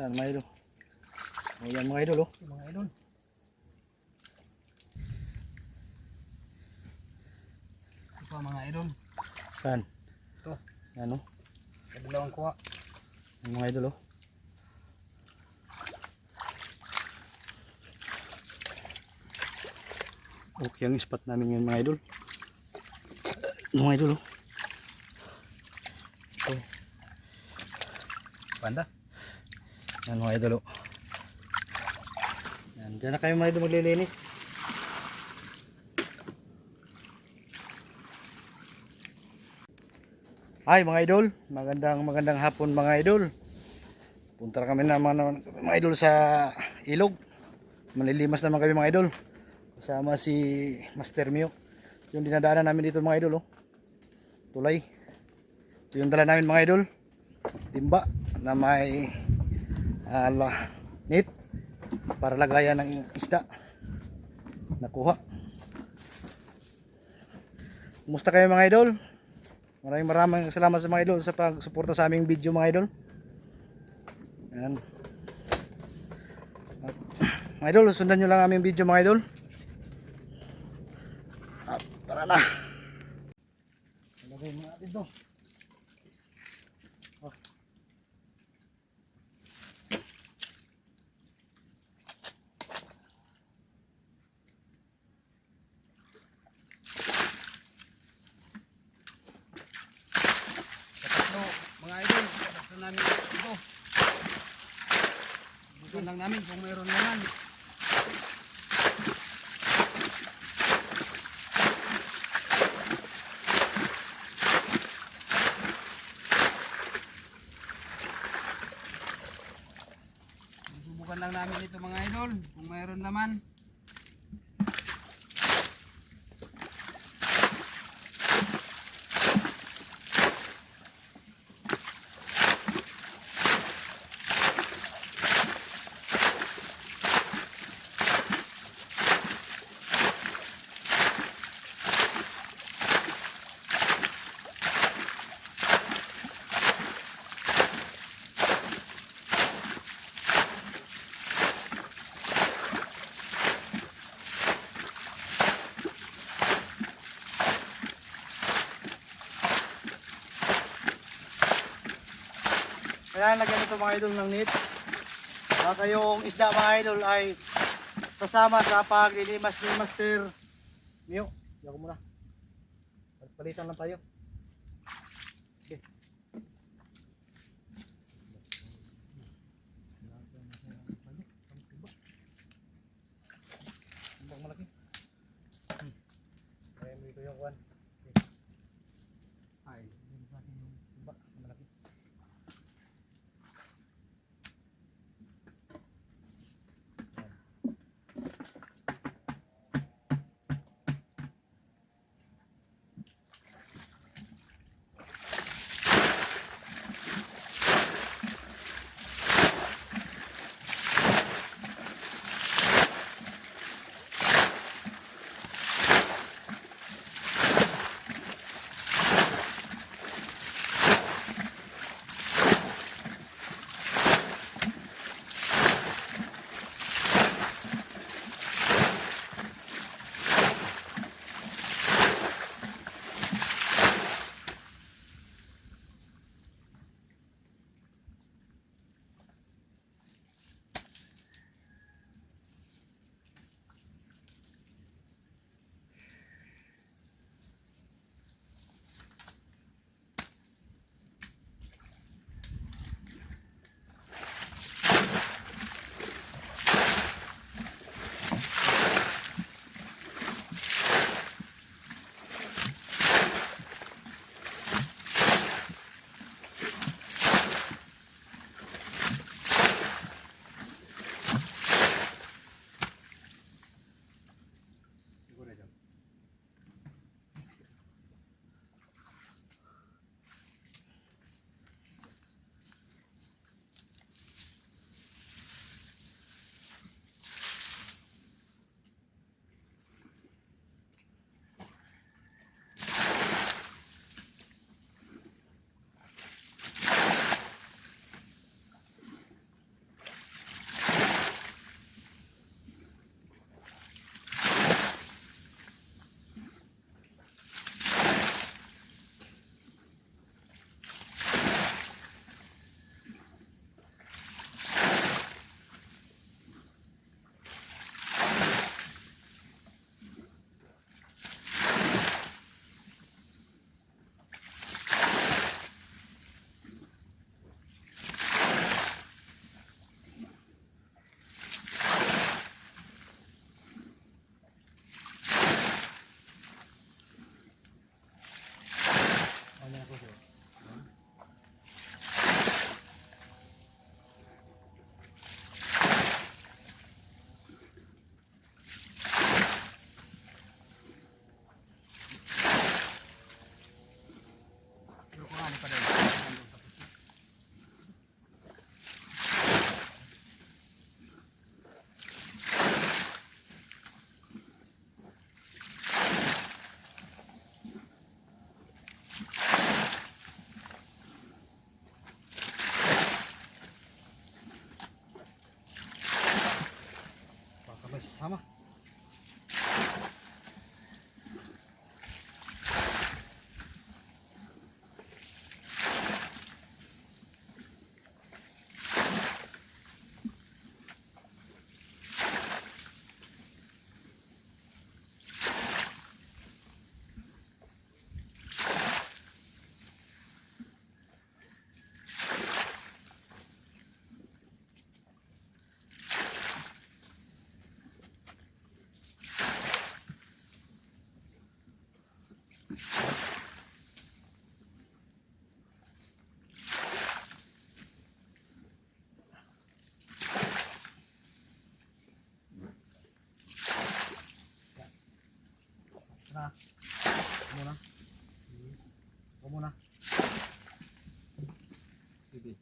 Saan mga idol? O yan mga idol oh. Mga idol. Ito pa mga idol. Saan? Ito. Ano? Kadalawang kuha. Yung mga idol oh. Okay ang spot namin ngayon mga idol. Yung Mga idol oh. Ito. Panda. Yan mga idol. Yan. Diyan na kayo mga idol maglilinis. Ay mga idol, magandang magandang hapon mga idol. Punta kami naman mga idol sa ilog. Manlilimas naman kami mga idol. Kasama si Master Mio. Yung dinadaanan namin dito mga idol oh. Tulay. Ito yung dala namin mga idol. Timba na may ala net para lagayan ng isda. Nakuha. Kumusta kayo mga idol? Maraming maraming salamat sa mga idol sa pagsuporta sa aming video mga idol. Yan. Mga idol, sundan nyo lang aming video mga idol. At tara na. Lagay mo natin to. Namin ito. Bukan lang namin kung mayroon naman. Subukan lang namin ito mga idol. Kung mayroon naman. Kaya lagyan ito mga idol ng net. Baka yung isda mga idol ay kasama sa paglilimas ni Master Mio. Diyan ko muna. Palitan lang tayo. Ha? Muna. Ikaw muna. Sige.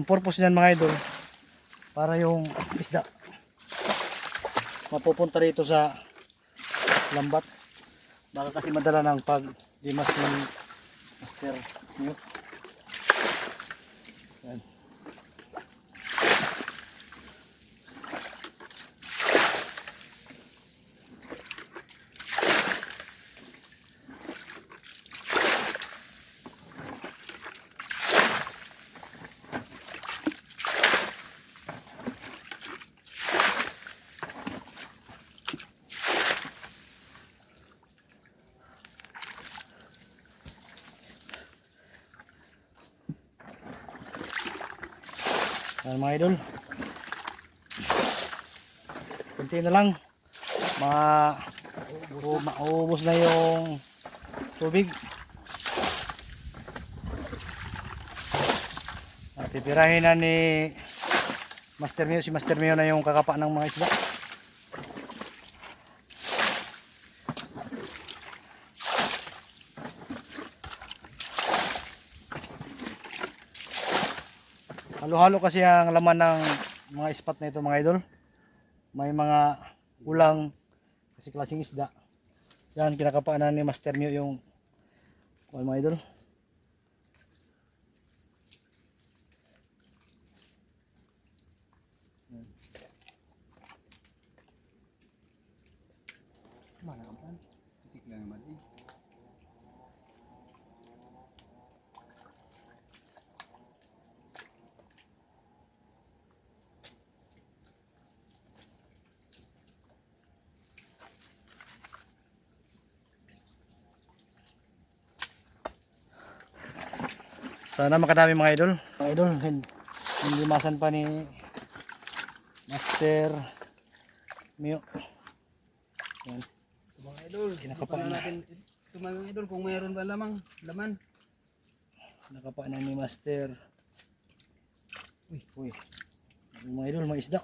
Ang purpose niyan mga idol, para yung isda mapupunta rito sa lambat. Baka kasi madala ng pag dimas ng master nyo. Yan mga idol. Kunti na lang. Mga u- mauubos na yung tubig. At titirahin na ni Master Mio. Si Master Mio na yung kakapa ng mga isda. Halo-halo kasi ang laman ng mga spot na ito mga idol. May mga ulang kasi klaseng isda. Yan, kinakapaanan ni Master Mew yung kuwan mga idol. Mana kapan? Isik lang eh. Sana makadami mga idol. Mga idol, hin- hindi masan pa ni Master Mew. Yan. Ito mga idol, Kinakapaan na. natin ito mga idol kung mayroon ba lamang laman. Nakapaanan ni Master. Uy, uy. Mga idol, mga isda.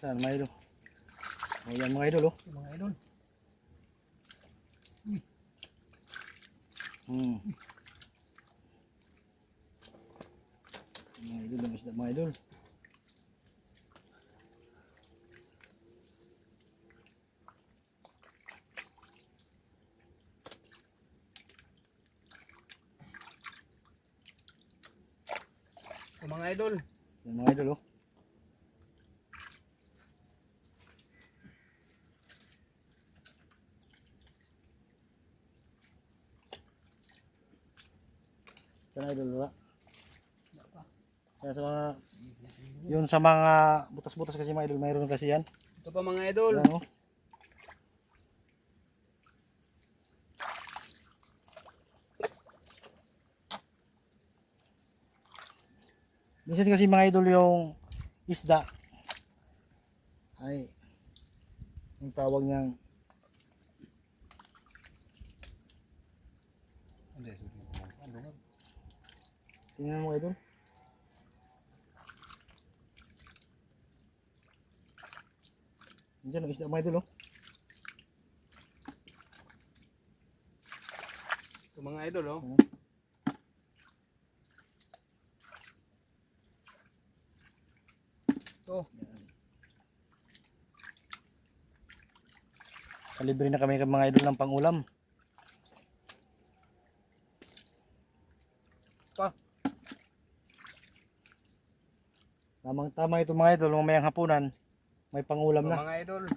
Saan mga idol? O yan mga idol oh. Mga idol. Hmm. Mga idol, ang isda mga idol. Ito mga idol. Yan mga idol oh. Idol wala. Kaya sa mga yun sa mga butas-butas kasi mga idol mayroon kasi yan. Ito pa mga idol. Yan oh. Minsan kasi mga idol yung isda ay ang tawag niyang tingnan mo idol Diyan ang isda mga idol oh. Ito mga idol oh. Ito. Kalibre na kami mga idol ng pangulam. Pa. Tamang tama ito mga idol, mamayang hapunan. May pangulam na. mga idol.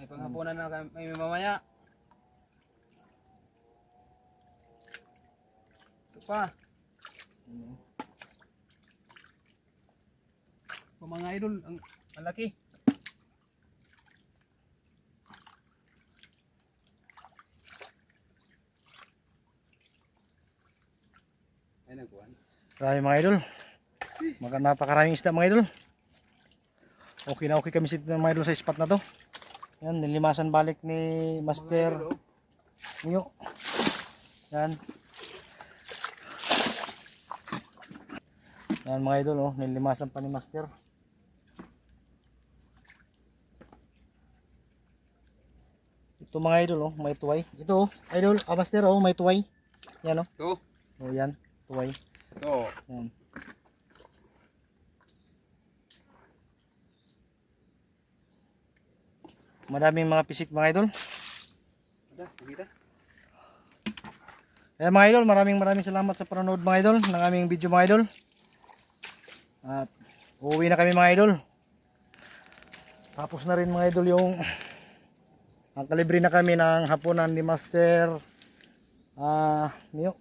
May panghapunan na kami mamaya. Ito pa. Ito mga idol, ang malaki. Ay, nagkuhan. Marami mga idol. Mga napakaraming isda mga idol. Okay na okay kami sa mga idol sa spot na to. Yan, nilimasan balik ni Master. Nyo. Yan. Yan mga idol oh, nilimasan pa ni Master. Ito mga idol oh, may tuway. Ito oh, idol, ah, Master oh, may tuway. Yan oh. Ito. Oh, yan, tuway. Ito. Yan. Madaming mga pisik mga idol. Kaya mga idol, maraming maraming salamat sa panonood mga idol ng aming video mga idol. At uuwi na kami mga idol. Tapos na rin mga idol yung ang kalibre na kami ng hapunan ni Master ah Mio.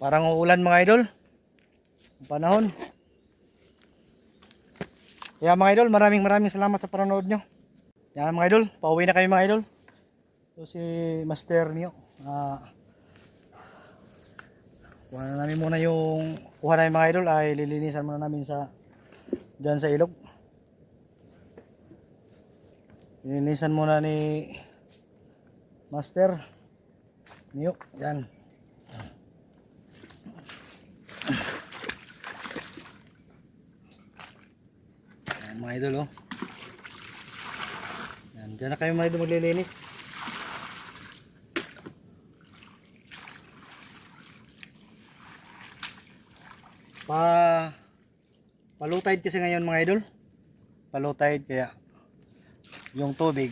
Parang uulan mga idol. Ang panahon. Kaya mga idol, maraming maraming salamat sa panonood nyo. Yan mga idol, pauwi na kami mga idol. So si Master niyo. Ah kuha na namin muna yung kuha namin mga idol ay lilinisan muna namin sa dyan sa ilog. Lilinisan muna ni Master niyo. Yan. Yan mga idol oh. Yan, dyan na kayo mga idol maglilinis. Pa palutide kasi ngayon mga idol. Palutide kaya yung tubig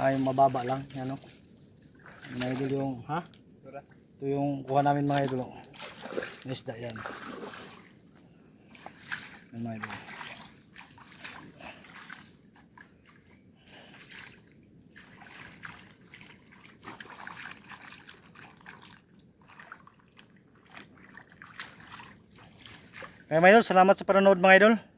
ay mababa lang, yan oh. Mga idol yung ha? Ito yung kuha namin mga idol. oh. Isda yan. Yan mga idol. Mga idol, salamat sa panonood mga idol.